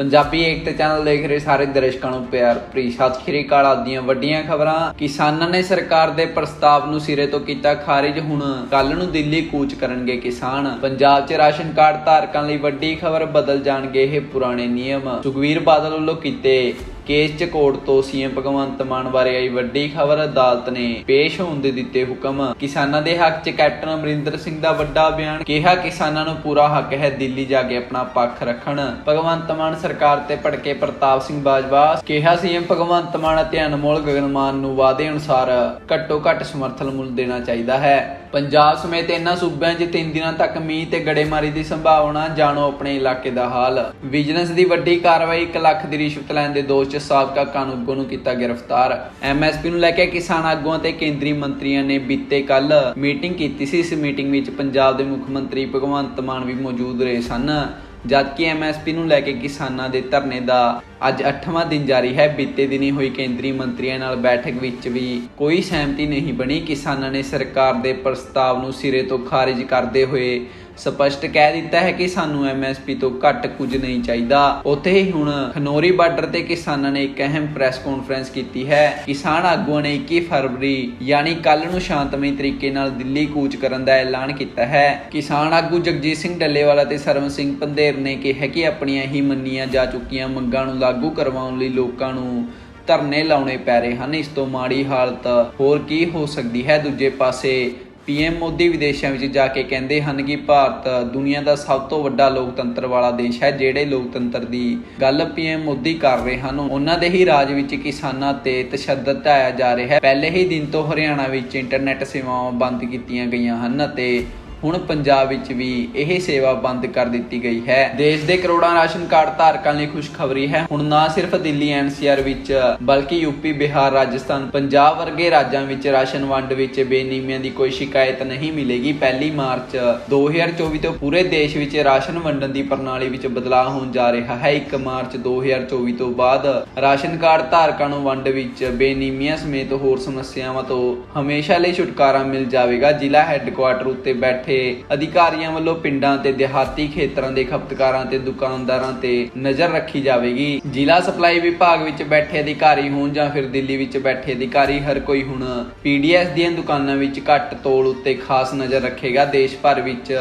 ਪੰਜਾਬੀ ਏਕਤਾ channel ਦੇਖ ਰਹੇ ਸਾਰੇ ਦਰਸ਼ਕਾਂ ਨੂੰ ਪਿਆਰ ਭਰੀ ਸਤਿ ਸ਼੍ਰੀ ਅਕਾਲ ਆਦੀਆਂ ਵੱਡੀਆਂ ਖਬਰਾਂ। ਕਿਸਾਨਾਂ ਨੇ ਸਰਕਾਰ ਦੇ ਪ੍ਰਸਤਾਵ ਨੂੰ ਸਿਰੇ ਤੋਂ ਕੀਤਾ ਖਾਰਿਜ। ਹੁਣ ਕੱਲ ਨੂੰ ਦਿੱਲੀ ਕੂਚ ਕਰਨਗੇ ਕਿਸਾਨ। ਪੰਜਾਬ 'ਚ ਰਾਸ਼ਨ ਕਾਰਡ ਧਾਰਕਾਂ ਲਈ ਵੱਡੀ ਖਬਰ ਬਦਲ ਜਾਣਗੇ ਇਹ ਪੁਰਾਣੇ ਨਿਯਮ। ਸੁਖਵੀਰ ਬਾਦਲ ਵੱਲੋਂ ਕੀਤੇ ਕੇਸ ਚ ਕੋਰਟ ਤੋਂ ਸੀਐਮ ਭਗਵੰਤ ਮਾਨ ਬਾਰੇ ਆਈ ਵੱਡੀ ਖਬਰ, ਅਦਾਲਤ ਨੇ ਪੇਸ਼ ਹੋਣ ਦੇ ਦਿੱਤੇ ਹੁਕਮ। ਕਿਸਾਨਾਂ ਦੇ ਹੱਕ 'ਚ ਕੈਪਟਨ ਅਮਰਿੰਦਰ ਸਿੰਘ ਦਾ ਵੱਡਾ ਬਿਆਨ ਕਿਹਾ, ਕਿਸਾਨਾਂ ਨੂੰ ਪੂਰਾ ਹੱਕ ਹੈ ਦਿੱਲੀ ਜਾ ਕੇ ਆਪਣਾ ਪੱਖ ਰੱਖਣ। ਭਗਵੰਤ ਮਾਨ ਸਰਕਾਰ ਤੇ ਭੜਕੇ ਪ੍ਰਤਾਪ ਸਿੰਘ ਬਾਜਵਾ ਕਿਹਾ, ਸੀਐਮ ਭਗਵੰਤ ਮਾਨ ਅਤੇ ਅਨਮੋਲ ਗਗਨਮਾਨ ਨੂੰ ਵਾਅਦੇ ਅਨੁਸਾਰ ਘੱਟੋ ਘੱਟ ਸਮਰਥਨ ਮੁੱਲ ਦੇਣਾ ਚਾਹੀਦਾ ਹੈ। ਪੰਜਾਬ ਸਮੇਤ ਇਹਨਾਂ ਸੂਬਿਆਂ 'ਚ 3 ਦਿਨਾਂ ਤੱਕ ਮੀਂਹ ਤੇ ਗੜੇਮਾਰੀ ਦੀ ਸੰਭਾਵਨਾ, ਜਾਣੋ ਆਪਣੇ ਇਲਾਕੇ ਦਾ ਹਾਲ। ਵਿਜੀਲੈਂਸ ਦੀ ਵੱਡੀ ਕਾਰਵਾਈ 1 ਲੱਖ ਦੀ ਰਿਸ਼ਵਤ ਲੈਣ ਦੇ ਦੋਸ਼ 'ਚ ਸਾਬਕਾ ਕਾਨੂੰਗੋ ਨੂੰ ਕੀਤਾ ਗ੍ਰਿਫਤਾਰ। ਐਮਐਸਪੀ ਨੂੰ ਲੈ ਕੇ ਕਿਸਾਨ ਆਗੂਆਂ ਤੇ ਕੇਂਦਰੀ ਮੰਤਰੀਆਂ ਨੇ ਬੀਤੇ ਕੱਲ ਮੀਟਿੰਗ ਕੀਤੀ ਸੀ। ਇਸ ਮੀਟਿੰਗ ਵਿੱਚ ਪੰਜਾਬ ਦੇ ਮੁੱਖ ਮੰਤਰੀ ਭਗਵੰਤ ਮਾਨ ਵੀ ਮੌਜੂਦ ਰਹੇ ਸਨ। ਜਦਕਿ ਐਮਐਸਪੀ ਨੂੰ ਲੈ ਕੇ ਕਿਸਾਨਾਂ ਦੇ ਧਰਨੇ ਦਾ ਅੱਜ 8ਵਾਂ ਦਿਨ ਜਾਰੀ ਹੈ। ਬੀਤੇ ਦਿਨੀ ਹੋਈ ਕੇਂਦਰੀ ਮੰਤਰੀਆਂ ਨਾਲ ਬੈਠਕ ਵਿੱਚ ਵੀ ਕੋਈ ਸਹਿਮਤੀ ਨਹੀਂ ਬਣੀ। ਕਿਸਾਨਾਂ ਨੇ ਸਰਕਾਰ ਦੇ ਪ੍ਰਸਤਾਵ ਨੂੰ ਸਿਰੇ ਤੋਂ ਖਾਰਿਜ ਕਰਦੇ ਹੋਏ ਸਪਸ਼ਟ ਕਹਿ ਦਿੱਤਾ ਹੈ ਕਿ ਸਾਨੂੰ ਐਮਐਸਪੀ ਤੋਂ ਘੱਟ ਕੁਝ ਨਹੀਂ ਚਾਹੀਦਾ। ਉੱਥੇ ਹੀ ਹੁਣ ਖਨੋਰੀ ਬਾਰਡਰ ਤੇ ਕਿਸਾਨਾਂ ਨੇ ਇੱਕ ਅਹਿਮ ਪ੍ਰੈਸ ਕਾਨਫਰੰਸ ਕੀਤੀ ਹੈ। ਕਿਸਾਨ ਆਗੂਆਂ ਨੇ 21 ਫਰਵਰੀ, ਯਾਨੀ ਕੱਲ ਨੂੰ ਸ਼ਾਂਤਮਈ ਤਰੀਕੇ ਨਾਲ ਦਿੱਲੀ ਕੂਚ ਕਰਨ ਦਾ ਐਲਾਨ ਕੀਤਾ ਹੈ। ਕਿਸਾਨ ਆਗੂ ਜਗਜੀਤ ਸਿੰਘ ਡੱਲੇਵਾਲਾ ਤੇ ਸਰਵਨ ਸਿੰਘ ਪੰਧੇਰ ਨੇ ਕਿਹਾ ਕਿ ਆਪਣੀਆਂ ਹੀ ਮੰਨੀਆਂ ਜਾ ਚੁੱਕੀਆਂ ਮੰਗਾਂ ਨੂੰ ਲਾਗੂ ਕਰਵਾਉਣ ਲਈ ਲੋਕਾਂ ਨੂੰ ਧਰਨੇ ਲਾਉਣੇ ਪੈ ਰਹੇ ਹਨ। ਇਸ ਤੋਂ ਮਾੜੀ ਹਾਲਤ ਹੋਰ ਕੀ ਹੋ ਸਕਦੀ ਹੈ? ਦੂਜੇ ਪਾਸੇ ਪੀਐਮ ਮੋਦੀ ਵਿਦੇਸ਼ਾਂ ਵਿੱਚ ਜਾ ਕੇ ਕਹਿੰਦੇ ਹਨ ਕਿ ਭਾਰਤ ਦੁਨੀਆ ਦਾ ਸਭ ਤੋਂ ਵੱਡਾ ਲੋਕਤੰਤਰ ਵਾਲਾ ਦੇਸ਼ ਹੈ, ਜਿਹੜੇ ਲੋਕਤੰਤਰ ਦੀ ਗੱਲ ਪੀਐਮ ਮੋਦੀ ਕਰ ਰਹੇ ਹਨ, ਉਹਨਾਂ ਦੇ ਹੀ ਰਾਜ ਵਿੱਚ ਕਿਸਾਨਾਂ ਤੇ ਤਸ਼ੱਦਦ ਢਾਇਆ ਜਾ ਰਿਹਾ ਹੈ। ਪਹਿਲੇ ਹੀ ਦਿਨ ਤੋਂ ਹਰਿਆਣਾ ਵਿੱਚ ਇੰਟਰਨੈਟ ਸੇਵਾਵਾਂ ਬੰਦ ਕੀਤੀਆਂ ਗਈਆਂ ਹਨ ਅਤੇ ਹੁਣ ਪੰਜਾਬ ਵਿੱਚ ਵੀ ਇਹ ਸੇਵਾ ਬੰਦ ਕਰ ਦਿੱਤੀ ਗਈ ਹੈ। ਦੇਸ਼ ਦੇ ਕਰੋੜਾਂ ਰਾਸ਼ਨ ਕਾਰਡ ਧਾਰਕਾਂ ਲਈ ਖੁਸ਼ਖਬਰੀ ਹੈ। ਹੁਣ ਨਾ ਸਿਰਫ ਦਿੱਲੀ ਐਨਸੀਆਰ ਵਿੱਚ, ਬਲਕਿ ਯੂਪੀ ਬਿਹਾਰ, ਰਾਜਸਥਾਨ, ਪੰਜਾਬ ਵਰਗੇ ਰਾਜਾਂ ਵਿੱਚ ਰਾਸ਼ਨ ਵੰਡ ਵਿੱਚ ਬੇਨੀਮੀਆਂ ਦੀ ਕੋਈ ਸ਼ਿਕਾਇਤ ਨਹੀਂ ਮਿਲੇਗੀ। ਪਹਿਲੀ ਮਾਰਚ 2024 ਤੋਂ ਪੂਰੇ ਦੇਸ਼ ਵਿੱਚ ਰਾਸ਼ਨ ਵੰਡਣ ਦੀ ਪ੍ਰਣਾਲੀ ਵਿੱਚ ਬਦਲਾਅ ਹੋਣ ਜਾ ਰਿਹਾ ਹੈ। 1 ਮਾਰਚ 2024 ਤੋਂ ਬਾਅਦ ਰਾਸ਼ਨ ਕਾਰਡ ਧਾਰਕਾਂ ਨੂੰ ਵੰਡ ਵਿੱਚ ਬੇਨੀਮੀਆਂ ਸਮੇਤ ਹੋਰ ਸਮੱਸਿਆਵਾਂ ਤੋਂ ਹਮੇਸ਼ਾ ਲਈ ਛੁਟਕਾਰਾ ਮਿਲ ਜਾਵੇਗਾ। ਜ਼ਿਲ੍ਹਾ ਹੈੱਡਕੁਆਟਰ ਉੱਤੇ ਬੈਠੇ ਅਧਿਕਾਰੀਆਂ ਵੱਲੋਂ ਪਿੰਡਾਂ ਤੇ ਦਿਹਾਤੀ ਖੇਤਰਾਂ ਦੇ ਖਪਤਕਾਰਾਂ ਤੇ ਦੁਕਾਨਦਾਰਾਂ ਤੇ ਨਜ਼ਰ ਰੱਖੀ ਜਾਵੇਗੀ। ਜ਼ਿਲ੍ਹਾ ਸਪਲਾਈ ਵਿਭਾਗ ਵਿੱਚ ਬੈਠੇ ਅਧਿਕਾਰੀ ਹੋਣ ਜਾਂ ਫਿਰ ਦਿੱਲੀ ਵਿੱਚ ਬੈਠੇ ਅਧਿਕਾਰੀ, ਹਰ ਕੋਈ ਹੁਣ ਪੀਡੀਐਸ ਦੀਆਂ ਦੁਕਾਨਾਂ ਵਿੱਚ ਘੱਟ ਤੋਲ ਉੱਤੇ ਖਾਸ ਨਜ਼ਰ ਰੱਖੇਗਾ। ਦੇਸ਼ ਭਰ ਵਿੱਚ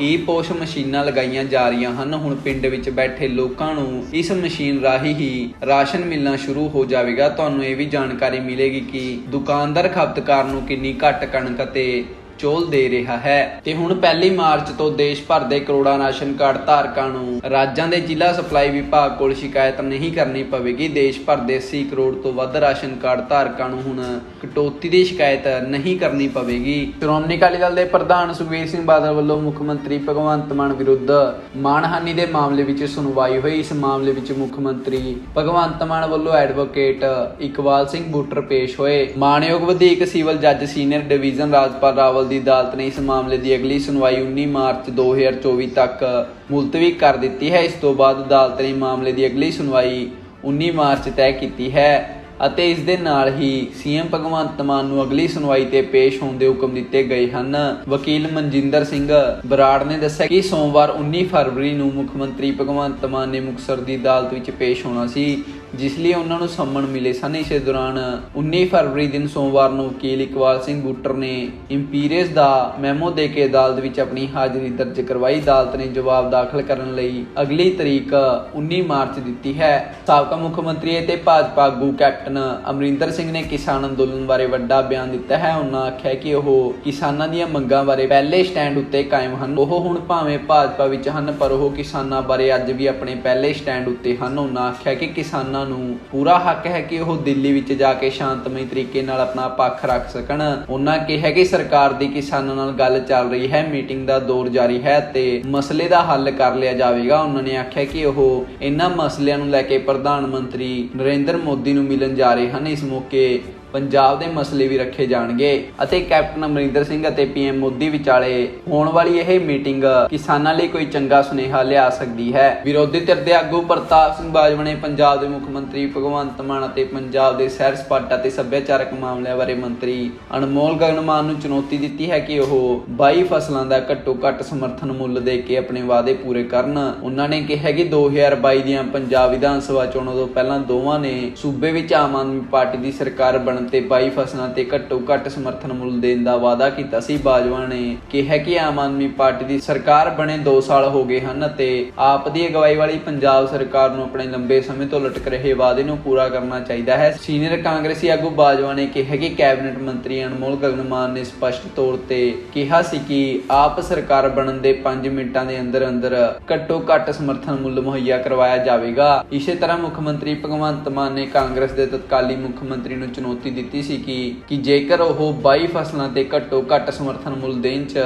ਈ ਪੋਸ਼ ਮਸ਼ੀਨਾਂ ਲਗਾਈਆਂ ਜਾ ਰਹੀਆਂ ਹਨ। ਹੁਣ ਪਿੰਡ ਵਿੱਚ ਬੈਠੇ ਲੋਕਾਂ ਨੂੰ ਇਸ ਮਸ਼ੀਨ ਰਾਹੀਂ ਹੀ ਰਾਸ਼ਨ ਮਿਲਣਾ ਸ਼ੁਰੂ ਹੋ ਜਾਵੇਗਾ। ਤੁਹਾਨੂੰ ਇਹ ਵੀ ਜਾਣਕਾਰੀ ਮਿਲੇਗੀ ਕਿ ਦੁਕਾਨਦਾਰ ਖਪਤਕਾਰ ਨੂੰ ਕਿੰਨੀ ਘੱਟ ਕਣਕ ਅਤੇ ਚੋਲ ਦੇ ਰਿਹਾ ਹੈ। ਤੇ ਹੁਣ ਪਹਿਲੀ ਮਾਰਚ ਤੋਂ ਦੇਸ਼ ਭਰ ਦੇ ਕਰੋੜਾਂ ਰਾਸ਼ਨ ਕਾਰਡ ਧਾਰਕਾਂ ਨੂੰ ਰਾਜਾਂ ਦੇ ਜ਼ਿਲ੍ਹਾ ਸਪਲਾਈ ਵਿਭਾਗ ਕੋਲ ਸ਼ਿਕਾਇਤ ਨਹੀਂ ਕਰਨੀ ਪਵੇਗੀ। ਦੇਸ਼ ਭਰ ਦੇ 80 ਕਰੋੜ ਤੋਂ ਵੱਧ ਰਾਸ਼ਨ ਕਾਰਡ ਧਾਰਕਾਂ ਨੂੰ ਹੁਣ ਕਟੌਤੀ ਦੀ ਸ਼ਿਕਾਇਤ ਨਹੀਂ ਕਰਨੀ ਪਵੇਗੀ। ਸ਼੍ਰੋਮਣੀ ਅਕਾਲੀ ਦਲ ਦੇ ਪ੍ਰਧਾਨ ਸੁਖਬੀਰ ਸਿੰਘ ਬਾਦਲ ਵੱਲੋਂ ਮੁੱਖ ਮੰਤਰੀ ਭਗਵੰਤ ਮਾਨ ਵਿਰੁੱਧ ਮਾਨਹਾਨੀ ਦੇ ਮਾਮਲੇ ਵਿੱਚ ਸੁਣਵਾਈ ਹੋਈ। ਇਸ ਮਾਮਲੇ ਵਿੱਚ ਮੁੱਖ ਮੰਤਰੀ ਭਗਵੰਤ ਮਾਨ ਵੱਲੋਂ ਐਡਵੋਕੇਟ ਇਕਬਾਲ ਸਿੰਘ ਬੂਟਰ ਪੇਸ਼ ਹੋਏ। ਮਾਨਯੋਗ ਵਧੀਕ ਸਿਵਲ ਜੱਜ ਸੀਨੀਅਰ ਡਿਵੀਜ਼ਨ ਰਾਜਪਾਲ ਰਾਵਲ ਦੀ ਅਦਾਲਤ ਨੇ ਇਸ ਮਾਮਲੇ ਦੀ ਅਗਲੀ ਸੁਣਵਾਈ 19 ਮਾਰਚ 2024 ਤੱਕ ਮੁਲਤਵੀ ਕਰ ਦਿੱਤੀ ਹੈ। ਇਸ ਤੋਂ ਬਾਅਦ ਅਦਾਲਤ ਨੇ ਮਾਮਲੇ ਦੀ ਅਗਲੀ ਸੁਣਵਾਈ 19 ਮਾਰਚ ਤੈਅ ਕੀਤੀ ਹੈ ਅਤੇ ਇਸ ਦੇ ਨਾਲ ਹੀ ਸੀਐਮ ਭਗਵੰਤ ਮਾਨ ਨੂੰ ਅਗਲੀ ਸੁਣਵਾਈ ਤੇ ਪੇਸ਼ ਹੋਣ ਦੇ ਹੁਕਮ ਦਿੱਤੇ ਗਏ ਹਨ। ਵਕੀਲ ਮਨਜਿੰਦਰ ਸਿੰਘ ਬਰਾੜ ਨੇ ਦੱਸਿਆ ਕਿ ਸੋਮਵਾਰ 19 ਫਰਵਰੀ ਨੂੰ ਮੁੱਖ ਮੰਤਰੀ ਭਗਵੰਤ ਮਾਨ ਨੇ ਮੁਕਤਸਰ ਦੀ ਅਦਾਲਤ ਵਿੱਚ ਪੇਸ਼ ਹੋਣਾ ਸੀ। ਜਿਸ ਲਈ ਉਹਨਾਂ ਨੂੰ ਸੰਮਣ ਮਿਲੇ। ਸਨ ਇਸੇ ਦੌਰਾਨ 19 ਫਰਵਰੀ ਦਿਨ ਸੋਮਵਾਰ ਨੂੰ ਵਕੀਲ ਇਕਬਾਲ ਸਿੰਘ ਬੁੱਟਰ ਨੇ ਇੰਪੀਰੀਅਸ ਦਾ ਮੈਮੋ ਦੇ ਕੇ ਅਦਾਲਤ ਵਿੱਚ ਆਪਣੀ ਹਾਜ਼ਰੀ ਦਰਜ ਕਰਵਾਈ। ਅਦਾਲਤ ਨੇ ਜਵਾਬ ਦਾਖਲ ਕਰਨ ਲਈ ਅਗਲੀ ਤਰੀਕ 19 ਮਾਰਚ ਦਿੱਤੀ ਹੈ। ਸਾਬਕਾ ਮੁੱਖ ਮੰਤਰੀ ਅਤੇ ਭਾਜਪਾ ਆਗੂ ਕੈਪਟਨ ਅਮਰਿੰਦਰ ਸਿੰਘ ਨੇ ਕਿਸਾਨ ਅੰਦੋਲਨ ਬਾਰੇ ਵੱਡਾ ਬਿਆਨ ਦਿੱਤਾ ਹੈ। ਉਹਨਾਂ ਆਖਿਆ ਕਿ ਉਹ ਕਿਸਾਨਾਂ ਦੀਆਂ ਮੰਗਾਂ ਬਾਰੇ ਪਹਿਲੇ ਸਟੈਂਡ ਉੱਤੇ ਕਾਇਮ ਹਨ। ਉਹ ਹੁਣ ਭਾਵੇਂ ਭਾਜਪਾ ਵਿੱਚ ਹਨ, ਪਰ ਉਹ ਕਿਸਾਨਾਂ ਬਾਰੇ ਅੱਜ ਵੀ ਆਪਣੇ ਪਹਿਲੇ ਸਟੈਂਡ ਉੱਤੇ ਹਨ। ਉਹਨਾਂ ਆਖਿਆ ਕਿ ਕਿਸਾਨਾਂ ਨੂੰ ਪੂਰਾ ਹੱਕ ਹੈ ਕਿ ਉਹ ਦਿੱਲੀ ਵਿੱਚ ਜਾ ਕੇ ਸ਼ਾਂਤਮਈ ਤਰੀਕੇ ਨਾਲ ਆਪਣਾ ਪੱਖ ਰੱਖ ਸਕਣ। ਉਹਨਾਂ ਕਿਹਾ ਕਿ ਸਰਕਾਰ ਦੀ ਕਿਸਾਨਾਂ ਨਾਲ ਗੱਲ ਚੱਲ ਰਹੀ ਹੈ, ਮੀਟਿੰਗ ਦਾ ਦੌਰ ਜਾਰੀ ਹੈ ਤੇ ਮਸਲੇ ਦਾ ਹੱਲ ਕਰ ਲਿਆ ਜਾਵੇਗਾ। ਉਹਨਾਂ ਨੇ ਆਖਿਆ ਕਿ ਉਹ ਇਹਨਾਂ ਮਸਲਿਆਂ ਨੂੰ ਲੈ ਕੇ ਪ੍ਰਧਾਨ ਮੰਤਰੀ ਨਰਿੰਦਰ ਮੋਦੀ ਨੂੰ ਮਿਲਣ ਜਾ ਰਹੇ ਹਨ। ਇਸ ਮੌਕੇ ਪੰਜਾਬ ਦੇ ਮਸਲੇ ਵੀ ਰੱਖੇ ਜਾਣਗੇ ਅਤੇ ਕੈਪਟਨ ਅਮਰਿੰਦਰ ਸਿੰਘ ਅਤੇ ਪੀਐਮ ਮੋਦੀ ਵਿਚਾਲੇ ਹੋਣ ਵਾਲੀ ਇਹ ਮੀਟਿੰਗ ਕਿਸਾਨਾਂ ਲਈ ਕੋਈ ਚੰਗਾ ਸੁਨੇਹਾ ਲਿਆ ਸਕਦੀ ਹੈ। ਵਿਰੋਧੀ ਧਿਰ ਦੇ ਆਗੂ ਪ੍ਰਤਾਪ ਸਿੰਘ ਬਾਜਵਾ ਨੇ ਪੰਜਾਬ ਦੇ ਮੁੱਖ ਮੰਤਰੀ ਭਗਵੰਤ ਮਾਨ ਅਤੇ ਪੰਜਾਬ ਦੇ ਸੈਰ ਸਪਾਟਾ ਤੇ ਸੱਭਿਆਚਾਰਕ ਮਾਮਲਿਆਂ ਬਾਰੇ ਮੰਤਰੀ ਅਨਮੋਲ ਗਗਨਮਾਨ ਨੂੰ ਚੁਣੌਤੀ ਦਿੱਤੀ ਹੈ ਕਿ ਉਹ 22 ਫਸਲਾਂ ਦਾ ਘੱਟੋ ਘੱਟ ਸਮਰਥਨ ਮੁੱਲ ਦੇ ਕੇ ਆਪਣੇ ਵਾਅਦੇ ਪੂਰੇ ਕਰਨ। ਉਹਨਾਂ ਨੇ ਕਿਹਾ ਕਿ 2022 ਦੀਆਂ ਪੰਜਾਬ ਵਿਧਾਨ ਸਭਾ ਚੋਣਾਂ ਤੋਂ ਪਹਿਲਾਂ ਦੋਵਾਂ ਨੇ ਸੂਬੇ ਵਿੱਚ ਆਮ ਆਦਮੀ ਪਾਰਟੀ ਦੀ ਸਰਕਾਰ ਬਣ ਬਣਨ ਤੇ 22 ਫਸਲਾਂ ਤੇ ਘੱਟੋ ਘੱਟ ਸਮਰਥਨ ਮੁੱਲ ਦੇਣ ਦਾ ਵਾਅਦਾ ਕੀਤਾ ਸੀ। ਬਾਜਵਾ ਨੇ ਕਿਹਾ ਕਿ ਆਮ ਆਦਮੀ ਪਾਰਟੀ ਦੀ ਸਰਕਾਰ ਬਣੇ 2 ਸਾਲ ਹੋ ਗਏ ਹਨ ਅਤੇ ਆਪ ਦੀ ਅਗਵਾਈ ਵਾਲੀ ਪੰਜਾਬ ਸਰਕਾਰ ਨੂੰ ਆਪਣੇ ਲੰਬੇ ਸਮੇਂ ਤੋਂ ਲਟਕ ਰਹੇ ਵਾਅਦੇ ਨੂੰ ਪੂਰਾ ਕਰਨਾ ਚਾਹੀਦਾ ਹੈ। ਸੀਨੀਅਰ ਕਾਂਗਰਸੀ ਆਗੂ ਬਾਜਵਾ ਨੇ ਕਿਹਾ ਕਿ ਕੈਬਨਿਟ ਮੰਤਰੀ ਅਨਮੋਲ ਗਗਨਮਾਨ ਨੇ ਸਪਸ਼ਟ ਤੌਰ ਤੇ ਕਿਹਾ ਸੀ ਕਿ ਆਪ ਸਰਕਾਰ ਬਣਨ ਦੇ 5 ਮਿੰਟਾਂ ਦੇ ਅੰਦਰ ਅੰਦਰ ਘੱਟੋ ਘੱਟ ਸਮਰਥਨ ਮੁੱਲ ਮੁਹੱਈਆ ਕਰਵਾਇਆ ਜਾਵੇਗਾ। ਇਸੇ ਤਰ੍ਹਾਂ ਮੁੱਖ ਮੰਤਰੀ ਭਗਵੰਤ ਮਾਨ ਨੇ ਕਾਂਗਰਸ ਦੇ ਤਤਕਾਲੀ ਮੁੱਖ ਮੰਤਰੀ ਨੂੰ ਚੁਣੌਤੀ ਦਿੱਤੀ ਸੀ ਕਿ ਕਿ ਜੇਕਰ ਉਹ 22 ਫਸਲਾਂ ਤੇ ਘੱਟੋ ਘੱਟ ਸਮਰਥਨ ਮੁੱਲ ਦੇਣ 'ਚ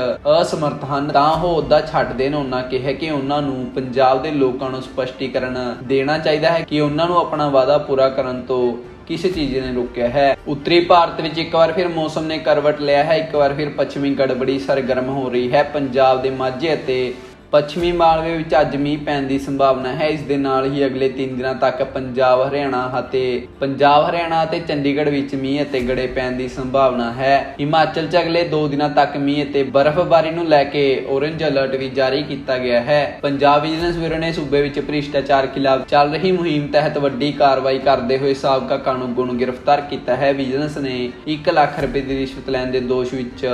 ਅਸਮਰਥ ਹਨ, ਤਾਂ ਉਹ ਅਹੁਦਾ ਛੱਡ ਦੇਣ। ਉਹਨਾਂ ਕਿਹਾ ਕਿ ਉਹਨਾਂ ਨੂੰ ਪੰਜਾਬ ਦੇ ਲੋਕਾਂ ਨੂੰ ਸਪਸ਼ਟੀਕਰਨ ਦੇਣਾ ਚਾਹੀਦਾ ਹੈ ਕਿ ਉਹਨਾਂ ਨੂੰ ਆਪਣਾ ਵਾਅਦਾ ਪੂਰਾ ਕਰਨ ਤੋਂ ਕਿਸ ਚੀਜ਼ ਨੇ ਰੋਕਿਆ ਹੈ। ਉੱਤਰੀ ਭਾਰਤ ਵਿੱਚ ਇੱਕ ਵਾਰ ਫਿਰ ਮੌਸਮ ਨੇ ਕਰਵਟ ਲਿਆ ਹੈ। ਇੱਕ ਵਾਰ ਫਿਰ ਪੱਛਮੀ ਗੜਬੜੀ ਸਰਗਰਮ ਹੋ ਰਹੀ ਹੈ। ਪੰਜਾਬ ਦੇ ਮਾਝੇ ਅਤੇ ਪੱਛਮੀ ਮਾਲਵੇ ਵਿੱਚ ਅੱਜ ਮੀਂਹ ਪੈਣ ਦੀ ਸੰਭਾਵਨਾ ਹੈ। ਇਸ ਦੇ ਨਾਲ ਹੀ ਅਗਲੇ 3 ਦਿਨਾਂ ਤੱਕ ਪੰਜਾਬ, ਹਰਿਆਣਾ ਅਤੇ ਪੰਜਾਬ, ਹਰਿਆਣਾ ਅਤੇ ਚੰਡੀਗੜ੍ਹ ਵਿੱਚ ਮੀਂਹ ਅਤੇ ਗੜੇ ਪੈਣ ਦੀ ਸੰਭਾਵਨਾ ਹੈ। ਹਿਮਾਚਲ 'ਚ ਅਗਲੇ 2 ਦਿਨਾਂ ਤੱਕ ਮੀਂਹ ਅਤੇ ਬਰਫ਼ਬਾਰੀ ਨੂੰ ਲੈ ਕੇ ਔਰੇਂਜ ਅਲਰਟ ਵੀ ਜਾਰੀ ਕੀਤਾ ਗਿਆ ਹੈ। ਪੰਜਾਬ ਵਿਜੀਲੈਂਸ ਬਿਊਰੋ ਨੇ ਸੂਬੇ ਵਿੱਚ ਭ੍ਰਿਸ਼ਟਾਚਾਰ ਖਿਲਾਫ ਚੱਲ ਰਹੀ ਮੁਹਿੰਮ ਤਹਿਤ ਵੱਡੀ ਕਾਰਵਾਈ ਕਰਦੇ ਹੋਏ ਸਾਬਕਾ ਕਾਨੂੰਗੋ ਨੂੰ ਗ੍ਰਿਫਤਾਰ ਕੀਤਾ ਹੈ। ਵਿਜੀਲੈਂਸ ਨੇ 1 ਲੱਖ ਰੁਪਏ ਦੀ ਰਿਸ਼ਵਤ ਲੈਣ ਦੇ ਦੋਸ਼ ਵਿੱਚ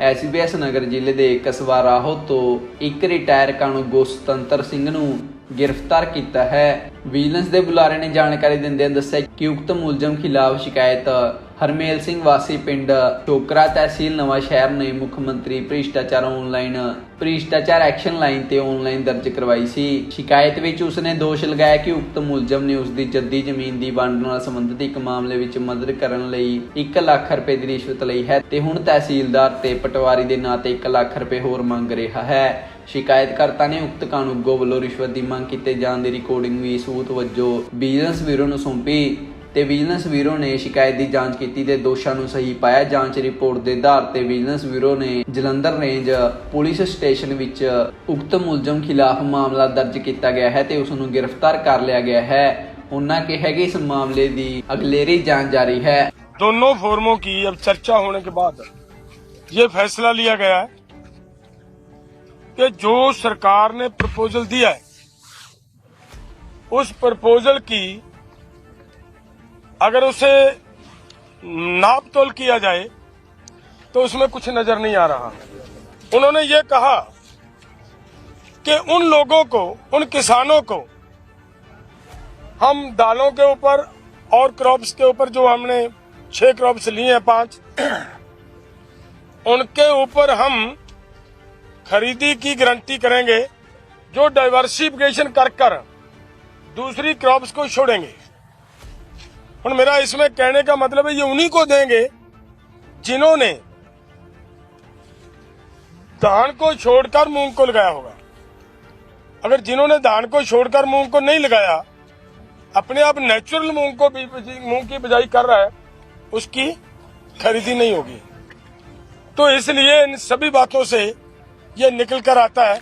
ਐਸਬੀਐਸ ਨਗਰ ਜ਼ਿਲ੍ਹੇ ਦੇ ਕਸਬਾ ਰਾਹੋ ਤੋਂ ਇੱਕ ਰਿਟਾਇਰ ਕਾਨੂੰਗੋ ਸੁਤੰਤਰ ਸਿੰਘ ਨੂੰ ਗ੍ਰਿਫਤਾਰ ਕੀਤਾ ਹੈ। ਵਿਜੀਲੈਂਸ ਦੇ ਬੁਲਾਰੇ ਨੇ ਜਾਣਕਾਰੀ ਦਿੰਦਿਆਂ ਦੱਸਿਆ ਕਿ ਉਕਤ ਮੁਲਜ਼ਮ ਖਿਲਾਫ ਸ਼ਿਕਾਇਤ ਹਰਮੇਲ ਸਿੰਘ ਵਾਸੀ ਪਿੰਡ ਟੋਕਰਾ ਤਹਿਸੀਲ ਨਵਾਂ ਸ਼ਹਿਰ ਨੇ ਮੁੱਖ ਮੰਤਰੀ ਭ੍ਰਿਸ਼ਟਾਚਾਰ ਆਨਲਾਈਨ ਭ੍ਰਿਸ਼ਟਾਚਾਰ ਐਕਸ਼ਨ ਲਾਈਨ ਤੇ ਆਨਲਾਈਨ ਦਰਜ ਕਰਵਾਈ ਸੀ। ਸ਼ਿਕਾਇਤ ਵਿੱਚ ਉਸਨੇ ਦੋਸ਼ ਲਗਾਇਆ ਕਿ ਉਕਤ ਮੁਲਜ਼ਮ ਨੇ ਉਸ ਦੀ ਜੱਦੀ ਜ਼ਮੀਨ ਦੀ ਵੰਡ ਨਾਲ ਸੰਬੰਧਿਤ ਇੱਕ ਮਾਮਲੇ ਵਿੱਚ ਮਦਦ ਕਰਨ ਲਈ 1 ਲੱਖ ਰੁਪਏ ਦੀ ਰਿਸ਼ਵਤ ਲਈ ਹੈ ਤੇ ਹੁਣ ਤਹਿਸੀਲਦਾਰ ਤੇ ਪਟਵਾਰੀ ਦੇ ਨਾਂ ਤੇ 1 ਲੱਖ ਰੁਪਏ ਹੋਰ ਮੰਗ ਰਿਹਾ ਹੈ। ਸ਼ਿਕਾਇਤਕਰਤਾ ਨੇ ਉਕਤ ਕਾਨੂੰਗੋ ਵੱਲੋਂ ਰਿਸ਼ਵਤ ਦੀ ਮੰਗ ਕੀਤੇ ਜਾਣ ਦੀ ਰਿਕਾਰਡਿੰਗ ਵੀ ਸੂਤ ਵਜੋਂ ਵਿਜੀਲੈਂਸ ਬਿਊਰੋ ਨੂੰ ਸੌਂਪੀ। ਤੇ ਵਿਜੀਲੈਂਸ ਬਿਊਰੋ ਨੇ ਸ਼ਿਕਾਇਤ ਦੀ ਜਾਂਚ ਕੀਤੀ ਤੇ ਦੋਸ਼ਾਂ ਨੂੰ ਸਹੀ ਪਾਇਆ ਜਾਂਚ ਰਿਪੋਰਟ ਦੇ ਆਧਾਰ ਤੇ ਵਿਜੀਲੈਂਸ ਬਿਊਰੋ ਨੇ ਜਲੰਧਰ ਰੇਂਜ ਪੁਲਿਸ ਸਟੇਸ਼ਨ ਵਿੱਚ ਉਕਤ ਮੁਲਜ਼ਮ ਖਿਲਾਫ ਮਾਮਲਾ ਦਰਜ ਕੀਤਾ ਗਿਆ ਹੈ ਤੇ ਉਸ ਨੂੰ ਗ੍ਰਿਫਤਾਰ ਕਰ ਲਿਆ ਗਿਆ ਹੈ ਉਹਨਾਂ ਕਿਹਾ ਕਿ ਇਸ ਮਾਮਲੇ ਦੀ ਅਗਲੇਰੀ ਜਾਂਚ ਜਾਰੀ ਹੈ दोनों फोरमों की अब चर्चा होने के बाद ये फैसला लिया गया है कि जो सरकार ने प्रपोजल दिया है उस प्रपोजल की अगर उसे नाप तोल किया जाए तो उसमें कुछ नज़र नहीं आ रहा। उन्होंने ये कहा कि उन लोगों को, उन किसानों को, हम दालों के ऊपर और क्रॉप्स के ऊपर जो हमने छह क्रॉप्स लिए हैं, पाँच, उनके ऊपर हम खरीदी की गारंटी करेंगे, जो डाइवर्सिफिकेशन कर कर दूसरी क्रॉप्स को छोड़ेंगे। और मेरा इसमें कहने का मतलब है, ये उन्हीं को देंगे जिन्होंने धान को छोड़कर मूंग को लगाया होगा। अगर जिन्होंने धान को छोड़कर मूंग को नहीं लगाया, अपने आप नेचुरल मूंग को मूंग की बिजाई कर रहा है, उसकी खरीदी नहीं होगी। तो इसलिए इन सभी बातों से ये निकल कर आता है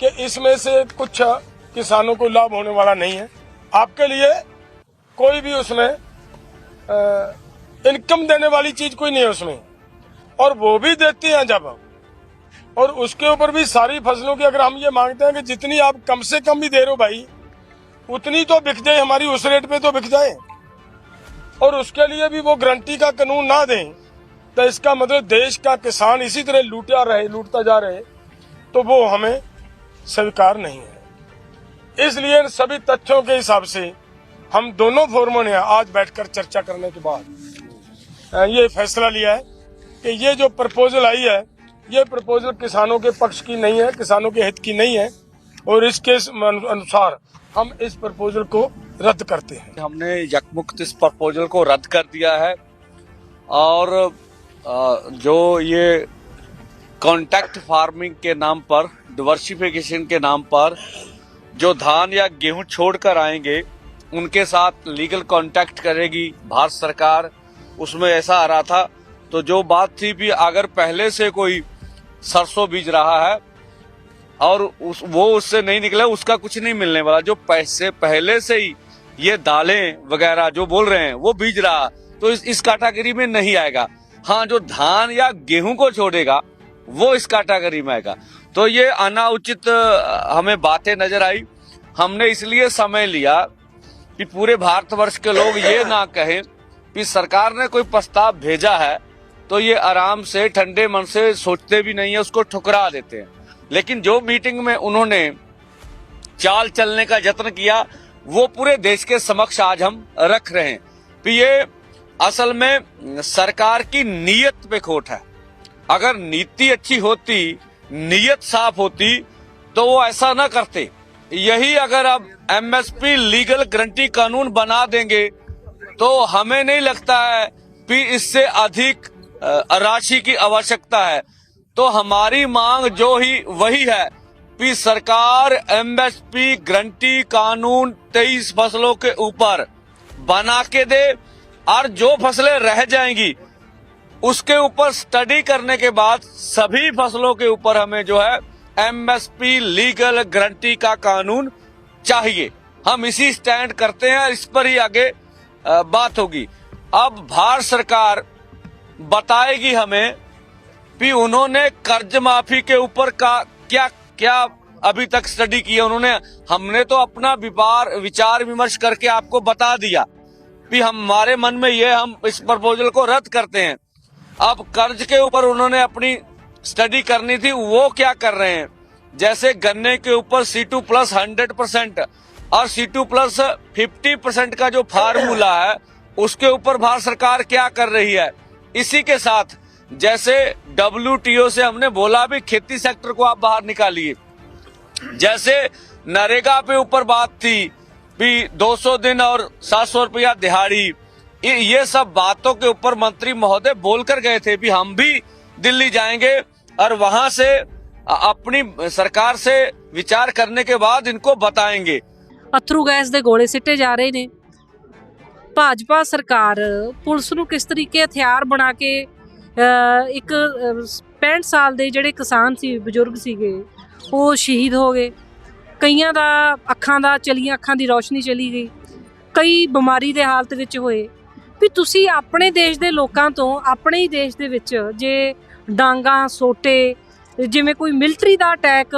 कि इसमें से कुछ किसानों को लाभ होने वाला नहीं है। आपके लिए कोई भी उसमें इनकम देने वाली चीज़ कोई नहीं है उसमें। और वो भी देते हैं जब। और उसके ऊपर भी सारी फ़सलों की अगर हम ये मांगते हैं कि जितनी आप कम से कम भी दे रहे हो भाई, उतनी तो बिक जाए, हमारी उस रेट पे तो बिक जाए। और उसके लिए भी वो गारंटी का कानून ना दें तो इसका मतलब देश का किसान इसी तरह लूटा रहे, लूटता जा रहे तो वो हमें स्वीकार नहीं है। इसलिए सभी तथ्यों के हिसाब से हम दोनों फोरमों ने आज बैठकर चर्चा करने के बाद ये फैसला लिया है कि ये जो प्रपोजल आई है, ये प्रपोजल किसानों के पक्ष की नहीं है, किसानों के हित की नहीं है, और इसके अनुसार हम इस प्रपोजल को रद्द करते हैं। हमने यकमुक्त इस प्रपोजल को रद्द कर दिया है और जो ये कॉन्टैक्ट फ़ार्मिंग के नाम पर डिवर्सिफिकेशन के नाम पर, जो धान या गेहूँ छोड़कर आएँगे उनके साथ लीगल कांटेक्ट करेगी भारत सरकार। उसमें ऐसा आ रहा था। तो जो बात थी भी अगर पहले से कोई सरसों बीज रहा है और उस वो उससे नहीं निकला उसका कुछ नहीं मिलने वाला। जो पैसे पहले से ही ये दालें वगैरह जो बोल रहे हैं वो बीज रहा। तो इस, इस कैटेगरी में नहीं आएगा। हाँ जो धान या गेहूँ को छोड़ेगा वो इस कैटेगरी में आएगा। तो ये अनाउचित हमें बातें नज़र आई। हमने इसलिए समय लिया कि पूरे भारतवर्ष के लोग ये ना कहें कि सरकार ने कोई प्रस्ताव भेजा है तो ये आराम से, ठंडे मन से सोचते भी नहीं है, उसको ठुकरा देते हैं। लेकिन जो मीटिंग में उन्होंने चाल चलने का यत्न किया, वो पूरे देश के समक्ष आज हम रख रहे हैं कि ये असल में सरकार की नीयत पे खोट है। अगर नीति अच्छी होती, नीयत साफ़ होती तो वो ऐसा ना करते। यही अगर अब एमएसपी लीगल गारंटी कानून बना देंगे तो हमें नहीं लगता है कि इससे अधिक राशि की आवश्यकता है। तो हमारी मांग जो ही वही है कि सरकार एमएसपी गारंटी कानून तेईस फ़सलों के ऊपर बना के दे, और जो फ़सलें रह जाएँगी, उसके ऊपर स्टडी करने के बाद सभी फ़सलों के ऊपर हमें जो है एमएसपी लीगल गारंटी का कानून चाहिए। हम इसी स्टैंड करते हैं इस पर ही आगे बात होगी। अब भारत सरकार बताएगी हमें कि उन्होंने कर्ज माफ़ी के ऊपर का क्या क्या अभी तक स्टडी किया उन्होंने। हमने तो अपना विचार विचार विमर्श करके आपको बता दिया कि हमारे मन में ये हम इस प्रपोजल को रद्द करते हैं। अब कर्ज के ऊपर उन्होंने अपनी स्टडी करनी थी, वो क्या कर रहे हैं? जैसे गन्ने के ऊपर C two plus hundred percent और C two plus fifty percent का जो फार्मूला है, उसके ऊपर भारत सरकार क्या कर रही है? इसी के साथ, जैसे डब्ल्यूटीओ से हमने बोला भी, खेती सेक्टर को आप बाहर निकालिए। जैसे नरेगा पे ऊपर बात थी, भी 200 दिन और 700 रुपया दिहाड़ी, ये ये सब बातों के ऊपर मंत्री महोदय बोलकर गए थे, भी हम भी दिल्ली जाएंगे और वहां से अ- अपनी सरकार से विचार करने के बाद इनको बताएंगे ਅਥਰੂ ਗੈਸ ਦੇ ਗੋਲੇ ਸਿੱਟੇ ਜਾ ਰਹੇ ਨੇ ਭਾਜਪਾ ਸਰਕਾਰ ਪੁਲਿਸ ਨੂੰ ਕਿਸ ਤਰੀਕੇ ਹਥਿਆਰ ਬਣਾ ਕੇ ਅ, ਇੱਕ ਅ, 65 ਸਾਲ ਦੇ ਜਿਹੜੇ ਕਿਸਾਨ ਸੀ ਬਜ਼ੁਰਗ ਸੀਗੇ ਉਹ ਸ਼ਹੀਦ ਹੋ ਗਏ ਕਈਆਂ ਦਾ ਅੱਖਾਂ ਦਾ ਚਲੀਆਂ ਅੱਖਾਂ ਦੀ ਰੌਸ਼ਨੀ ਚਲੀ ਗਈ ਕਈ ਬਿਮਾਰੀ ਦੇ ਹਾਲਤ ਵਿੱਚ ਹੋਏ ਵੀ ਤੁਸੀਂ ਆਪਣੇ ਦੇਸ਼ ਦੇ ਲੋਕਾਂ ਤੋਂ ਆਪਣੇ ਹੀ ਦੇਸ਼ ਦੇ ਵਿੱਚ ਜੇ ਡਾਂਗਾ, ਸੋਟੇ, ਜਿਵੇਂ ਕੋਈ ਮਿਲਟਰੀ ਦਾ ਅਟੈਕ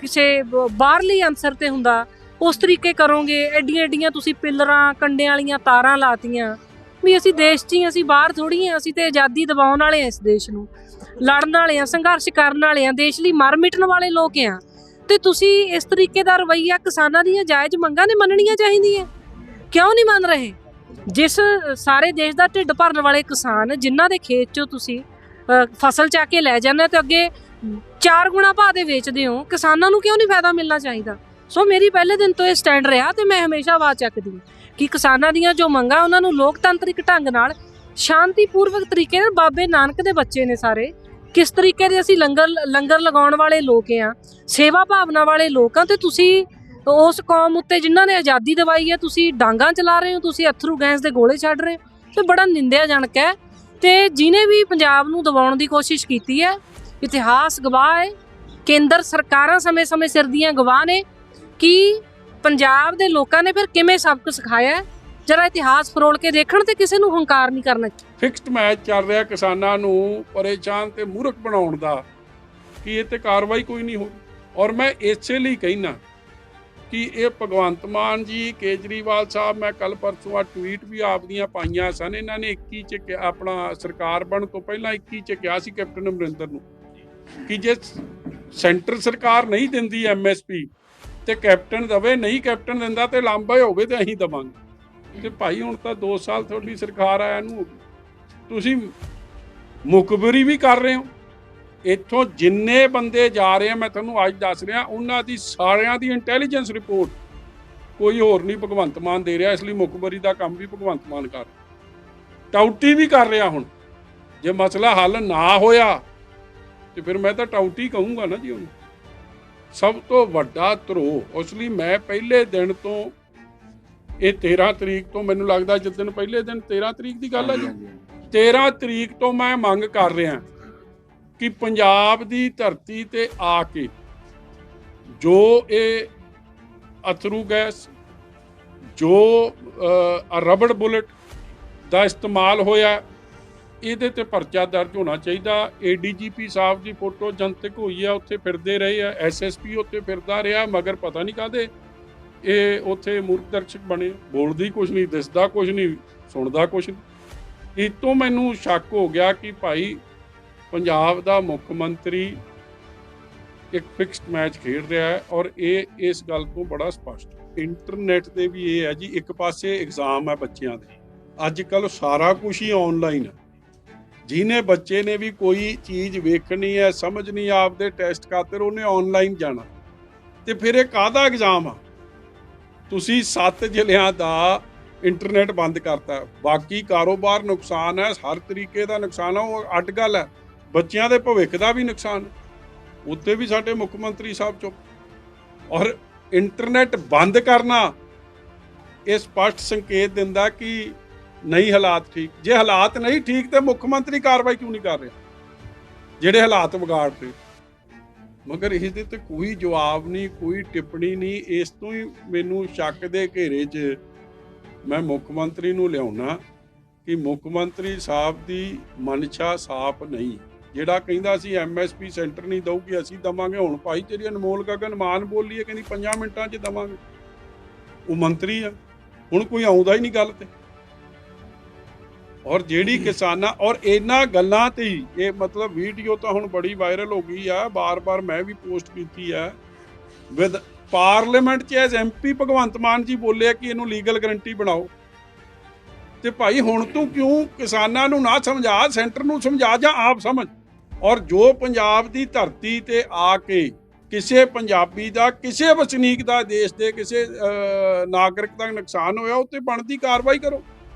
ਕਿਸੇ ਬਾਹਰਲੀ ਅੰਸਰ ਤੇ ਹੁੰਦਾ, ਉਸ ਤਰੀਕੇ ਕਰੋਗੇ, ਐਡੀਆਂ ਐਡੀਆਂ ਤੁਸੀਂ ਪਿੱਲਰਾਂ, ਕੰਡਿਆਂ ਵਾਲੀਆਂ ਤਾਰਾਂ ਲਾਤੀਆਂ। ਵੀ ਅਸੀਂ ਦੇਸ਼ 'ਚ ਹੀ ਅਸੀਂ ਬਾਹਰ ਥੋੜੀ ਆ ਅਸੀਂ ਤੇ ਆਜ਼ਾਦੀ ਦਿਵਾਉਣ ਵਾਲੇ ਆ ਇਸ ਦੇਸ਼ ਨੂੰ, ਲੜਨ ਵਾਲੇ ਆ ਸੰਘਰਸ਼ ਕਰਨ ਵਾਲੇ ਆ ਦੇਸ਼ ਲਈ ਮਰ ਮਿਟਣ ਵਾਲੇ ਲੋਕ ਆ ਤੇ ਤੁਸੀਂ ਇਸ ਤਰੀਕੇ ਦਾ ਰਵੱਈਆ ਕਿਸਾਨਾਂ ਦੀਆਂ ਜਾਇਜ਼ ਮੰਗਾਂ ਨੇ ਮੰਨਣੀਆਂ ਚਾਹੀਦੀਆਂ? ਕਿਉਂ ਨਹੀਂ ਮੰਨ ਰਹੇ? ਜਿਸ ਸਾਰੇ ਦੇਸ਼ ਦਾ ਢਿੱਡ ਭਰਨ ਵਾਲੇ ਕਿਸਾਨ, ਜਿਨ੍ਹਾਂ ਦੇ ਖੇਤ 'ਚੋਂ ਤੁਸੀਂ ਫਸਲ ਚੱਕ ਕੇ ਲੈ ਜਾਂਦੇ ਹੋ ਤੇ ਅੱਗੇ ਚਾਰ ਗੁਣਾ ਭਾਅ ਦੇ ਵੇਚਦੇ ਹੋ। ਕਿਸਾਨਾਂ ਨੂੰ ਕਿਉਂ ਨਹੀਂ ਫਾਇਦਾ ਮਿਲਣਾ ਚਾਹੀਦਾ? ਸੋ ਮੇਰੀ ਪਹਿਲੇ ਦਿਨ ਤੋਂ ਇਹ ਸਟੈਂਡ ਰਿਹਾ ਤੇ ਮੈਂ ਹਮੇਸ਼ਾ ਆਵਾਜ਼ ਚੱਕਦੀ ਕਿ ਕਿਸਾਨਾਂ ਦੀਆਂ ਜੋ ਮੰਗਾਂ, ਉਹਨਾਂ ਨੂੰ ਲੋਕਤੰਤਰਿਕ ਢੰਗ ਨਾਲ ਸ਼ਾਂਤੀਪੂਰਵਕ ਤਰੀਕੇ ਨਾਲ ਬਾਬੇ ਨਾਨਕ ਦੇ ਬੱਚੇ ਨੇ ਸਾਰੇ। ਕਿਸ ਤਰੀਕੇ ਦੇ ਅਸੀਂ ਲੰਗਰ ਲੰਗਰ ਲਗਾਉਣ ਵਾਲੇ ਲੋਕ ਆ ਸੇਵਾ ਭਾਵਨਾ ਵਾਲੇ ਲੋਕ ਆ ਤੇ ਤੁਸੀਂ ਉਸ ਕੌਮ ਉੱਤੇ ਜਿਨ੍ਹਾਂ ਨੇ ਆਜ਼ਾਦੀ ਦਿਵਾਈ ਹੈ, ਤੁਸੀਂ ਡਾਂਗਾ ਚਲਾ ਰਹੇ ਹੋ, ਤੁਸੀਂ ਅਥਰੂ ਗੈਸ ਦੇ ਗੋਲੇ ਛੱਡ ਰਹੇ ਹੋ। ਤੇ ਬੜਾ ਨਿੰਦਿਆਜਨਕ ਹੈ ਤੇ ਜਿਨੇ ਵੀ ਪੰਜਾਬ ਨੂੰ ਦਬਾਉਣ ਦੀ ਕੋਸ਼ਿਸ਼ ਕੀਤੀ ਹੈ, ਇਤਿਹਾਸ ਗਵਾਹ ਹੈ, ਕੇਂਦਰ ਸਰਕਾਰਾਂ ਸਮੇਂ-ਸਮੇਂ ਸਿਰ ਦੀਆਂ ਗਵਾਹ ਨੇ, ਕਿ ਪੰਜਾਬ ਦੇ ਲੋਕਾਂ ਨੇ ਫਿਰ ਕਿਵੇਂ ਸਬਕ ਸਿਖਾਇਆ ਜਰਾ ਇਤਿਹਾਸ ਫਰੋਲ ਕੇ ਦੇਖਣ ਤੇ ਕਿਸੇ ਨੂੰ ਹੰਕਾਰ ਨਹੀਂ ਕਰਨਾ ਫਿਕਸਡ ਮੈਚ ਚੱਲ ਰਿਹਾ ਕਿਸਾਨਾਂ ਨੂੰ ਪਰੇਸ਼ਾਨ ਤੇ ਮੂਰਖ ਬਣਾਉਣ ਦਾ, ਕਿ ਇਹ ਤੇ ਕਾਰਵਾਈ ਕੋਈ ਨਹੀਂ ਹੋਈ ਔਰ ਮੈਂ ਇਸੇ ਲਈ ਕਹਿਣਾ ਕਿ ਇਹ ਭਗਵੰਤ ਮਾਨ ਜੀ, ਕੇਜਰੀਵਾਲ ਸਾਹਿਬ, ਮੈਂ ਕੱਲ ਪਰਸੋਂ ਆ ਟਵੀਟ ਵੀ ਆਪਦੀਆਂ ਪਾਈਆਂ ਸਨ। ਇਹਨਾਂ ਨੇ 21 ਚ ਕਿ- ਆਪਣਾ ਸਰਕਾਰ ਬਣਨ ਤੋਂ ਪਹਿਲਾਂ 21 ਚ ਕਿਹਾ ਸੀ ਕੈਪਟਨ ਅਮਰਿੰਦਰ ਨੂੰ ਕਿ ਜੇ ਸੈਂਟਰ ਸਰਕਾਰ ਨਹੀਂ ਦਿੰਦੀ ਐਮਐਸਪੀ ਤੇ ਕੈਪਟਨ ਦਵੇ, ਨਹੀਂ ਕੈਪਟਨ ਦਿੰਦਾ ਤੇ ਲਾਂਬਾ ਹੋਵੇ ਤੇ ਅਸੀਂ ਦਵਾਂਗੇ। ਤੇ ਭਾਈ, ਹੁਣ ਤਾਂ 2 ਸਾਲ ਤੁਹਾਡੀ ਸਰਕਾਰ ਆਇਆ ਨੂੰ ਤੁਸੀਂ ਮੁਖਬਰੀ ਵੀ ਕਰ ਰਹੇ ਹੋ। ਇੱਥੋਂ ਜਿੰਨੇ ਬੰਦੇ ਜਾ ਰਹੇ ਆ ਮੈਂ ਤੁਹਾਨੂੰ ਅੱਜ ਦੱਸ ਰਿਹਾ ਉਹਨਾਂ ਦੀ ਸਾਰਿਆਂ ਦੀ ਇੰਟੈਲੀਜੈਂਸ ਰਿਪੋਰਟ ਕੋਈ ਹੋਰ ਨਹੀਂ ਭਗਵੰਤ ਮਾਨ ਦੇ ਰਿਹਾ ਇਸ ਲਈ ਮੁਖਬਰੀ ਦਾ ਕੰਮ ਵੀ ਭਗਵੰਤ ਮਾਨ ਕਰ। ਟਾਊਟੀ ਵੀ ਕਰ ਰਿਹਾ ਹੁਣ। ਜੇ ਮਸਲਾ ਹੱਲ ਨਾ ਹੋਇਆ ਤੇ ਫਿਰ ਮੈਂ ਤਾਂ ਟਾਊਟੀ ਕਹੂੰਗਾ ਨਾ ਜੀ ਉਹਨੂੰ। ਸਭ ਤੋਂ ਵੱਡਾ ਧਰੋ ਉਸ ਲਈ ਮੈਂ ਪਹਿਲੇ ਦਿਨ ਤੋਂ ਇਹ 13 ਤਰੀਕ ਤੋਂ ਮੈਨੂੰ ਲੱਗਦਾ ਜਿੱਦਣ ਪਹਿਲੇ ਦਿਨ 13 ਤਰੀਕ ਦੀ ਗੱਲ ਹੈ ਜੀ। 13 ਤਰੀਕ ਤੋਂ ਮੈਂ ਮੰਗ ਕਰ ਰਿਹਾ। ਕਿ ਪੰਜਾਬ ਦੀ ਧਰਤੀ ਤੇ ਆ ਕੇ ਜੋ ਇਹ ਅਥਰੂ ਗੈਸ, ਜੋ ਰਬੜ ਬੁਲਟ ਦਾ ਇਸਤੇਮਾਲ ਹੋਇਆ, ਇਹਦੇ ਤੇ ਪਰਚਾ ਦਰਜ ਹੋਣਾ ਚਾਹੀਦਾ। ਏਡੀਜੀਪੀ ਸਾਹਿਬ ਦੀ ਫੋਟੋ ਜਨਤਕ ਹੋਈ ਆ, ਉੱਥੇ ਫਿਰਦੇ ਰਹੇ ਆ ਐਸਐਸਪੀ ਉੱਥੇ ਫਿਰਦਾ ਰਿਹਾ, ਮਗਰ ਪਤਾ ਨਹੀਂ ਕਾਦੇ ਇਹ ਉੱਥੇ ਮੂਰਖ ਦਰਸ਼ਕ ਬਣੇ। ਬੋਲਦੀ ਕੁਝ ਨਹੀਂ, ਦਿਸਦਾ ਕੁਝ ਨਹੀਂ, ਸੁਣਦਾ ਕੁਝ ਨਹੀਂ। ਇਹ ਤੋਂ ਮੈਨੂੰ ਸ਼ੱਕ ਹੋ ਗਿਆ ਕਿ ਭਾਈ ਪੰਜਾਬ ਦਾ ਮੁੱਖ ਮੰਤਰੀ ਇੱਕ ਫਿਕਸਡ ਮੈਚ ਖੇਡ ਰਿਹਾ ਹੈ ਔਰ ਇਹ ਇਸ ਗੱਲ ਤੋਂ ਬੜਾ ਸਪਸ਼ਟ ਇੰਟਰਨੈਟ ਤੇ ਵੀ ਇਹ ਹੈ ਜੀ, ਇੱਕ ਪਾਸੇ ਐਗਜ਼ਾਮ ਹੈ ਬੱਚਿਆਂ ਦੇ। ਅੱਜ ਕੱਲ ਸਾਰਾ ਕੁਝ ਹੀ ਆਨਲਾਈਨ ਹੈ। ਜਿਹਨੇ ਬੱਚੇ ਨੇ ਵੀ ਕੋਈ ਚੀਜ਼ ਵੇਖਣੀ ਹੈ ਸਮਝਣੀ ਹੈ ਆਪਦੇ ਟੈਸਟ ਖਾਤਰ, ਉਹਨੇ ਆਨਲਾਈਨ ਜਾਣਾ। ਤੇ ਫਿਰ ਇਹ ਕਾਹਦਾ ਐਗਜ਼ਾਮ ਆ? ਤੁਸੀਂ ਸੱਤ ਜ਼ਿਲ੍ਹਿਆਂ ਦਾ ਇੰਟਰਨੈਟ ਬੰਦ ਕਰਤਾ। ਬਾਕੀ ਕਾਰੋਬਾਰ ਨੁਕਸਾਨ ਹੈ, ਹਰ ਤਰੀਕੇ ਦਾ ਨੁਕਸਾਨ ਹੈ, ਉਹ ਅੱਡ ਗੱਲ ਹੈ। ਬੱਚਿਆਂ ਦੇ ਭਵਿੱਖ ਦਾ ਵੀ ਨੁਕਸਾਨ ਹੈ ਉੱਤੇ ਵੀ ਸਾਡੇ ਮੁੱਖ ਮੰਤਰੀ ਸਾਹਿਬ ਚੁੱਪ। ਔਰ ਇੰਟਰਨੈਟ ਬੰਦ ਕਰਨਾ, ਇਹ ਸਪਸ਼ਟ ਸੰਕੇਤ ਦਿੰਦਾ ਕਿ ਨਹੀਂ ਹਾਲਾਤ ਠੀਕ। ਜੇ ਹਾਲਾਤ ਨਹੀਂ ਠੀਕ ਤੇ ਮੁੱਖ ਮੰਤਰੀ ਕਾਰਵਾਈ ਕਿਉਂ ਨਹੀਂ ਕਰ ਰਿਹਾ? ਜਿਹੜੇ ਹਾਲਾਤ ਵਿਗਾੜ ਰਹੇ। ਮਗਰ ਇਸ ਦੇ ਤੇ ਕੋਈ ਜਵਾਬ ਨਹੀਂ, ਕੋਈ ਟਿੱਪਣੀ ਨਹੀਂ। ਇਸ ਤੋਂ ਹੀ ਮੈਨੂੰ ਸ਼ੱਕ ਦੇ ਘੇਰੇ 'ਚ ਮੈਂ ਮੁੱਖ ਮੰਤਰੀ ਨੂੰ ਲਿਆਉਣਾ ਕਿ ਮੁੱਖ ਮੰਤਰੀ ਸਾਹਿਬ ਦੀ ਮਨਸ਼ਾ ਸਾਫ਼ ਨਹੀਂ। ਜਿਹੜਾ ਕਹਿੰਦਾ ਸੀ ਐਮਐਸਪੀ ਸੈਂਟਰ ਨਹੀਂ ਦਊਗੀ, ਅਸੀਂ ਦਵਾਂਗੇ। ਹੁਣ ਭਾਈ ਤੇਰੀ ਅਨਮੋਲ ਗਗਨ ਮਾਨ ਬੋਲੀ ਹੈ, ਕਹਿੰਦੀ 5 ਮਿੰਟਾਂ 'ਚ ਦਵਾਂਗੇ। ਉਹ ਮੰਤਰੀ ਆ। ਹੁਣ ਕੋਈ ਆਉਂਦਾ ਹੀ ਨਹੀਂ ਗੱਲ ਤੇ। ਔਰ ਜਿਹੜੀ ਕਿਸਾਨਾਂ, ਔਰ ਇਹਨਾਂ ਗੱਲਾਂ ਤੇ ਹੀ, ਇਹ ਮਤਲਬ ਵੀਡੀਓ ਤਾਂ ਹੁਣ ਬੜੀ ਵਾਇਰਲ ਹੋ ਗਈ ਆ। ਬਾਰ-ਬਾਰ ਮੈਂ ਵੀ ਪੋਸਟ ਕੀਤੀ ਆ। ਵਿਦ ਪਾਰਲੀਮੈਂਟ 'ਚ ਐਸ ਐਮਪੀ ਭਗਵੰਤ ਮਾਨ ਜੀ ਬੋਲਿਆ ਕਿ ਇਹਨੂੰ ਲੀਗਲ ਗਰੰਟੀ ਬਣਾਓ। ਤੇ ਭਾਈ ਹੁਣ ਤੂੰ ਕਿਉਂ ਕਿਸਾਨਾਂ ਨੂੰ ਨਾ ਸਮਝਾ, ਸੈਂਟਰ ਨੂੰ ਸਮਝਾ ਜਾਂ ਆਪ ਸਮਝ? ਔਰ ਜੋ ਪੰਜਾਬ ਦੀ ਧਰਤੀ ਤੇ ਆ ਕੇ ਕਿਸੇ ਪੰਜਾਬੀ ਦਾ, ਕਿਸੇ ਵਸਨੀਕ ਦਾ, ਦੇਸ਼ ਦੇ ਕਿਸੇ ਨਾਗਰਿਕ ਦਾ ਨੁਕਸਾਨ ਹੋਇਆ ਉਹ ਤੇ ਬਣਦੀ ਕਾਰਵਾਈ ਕਰੋ।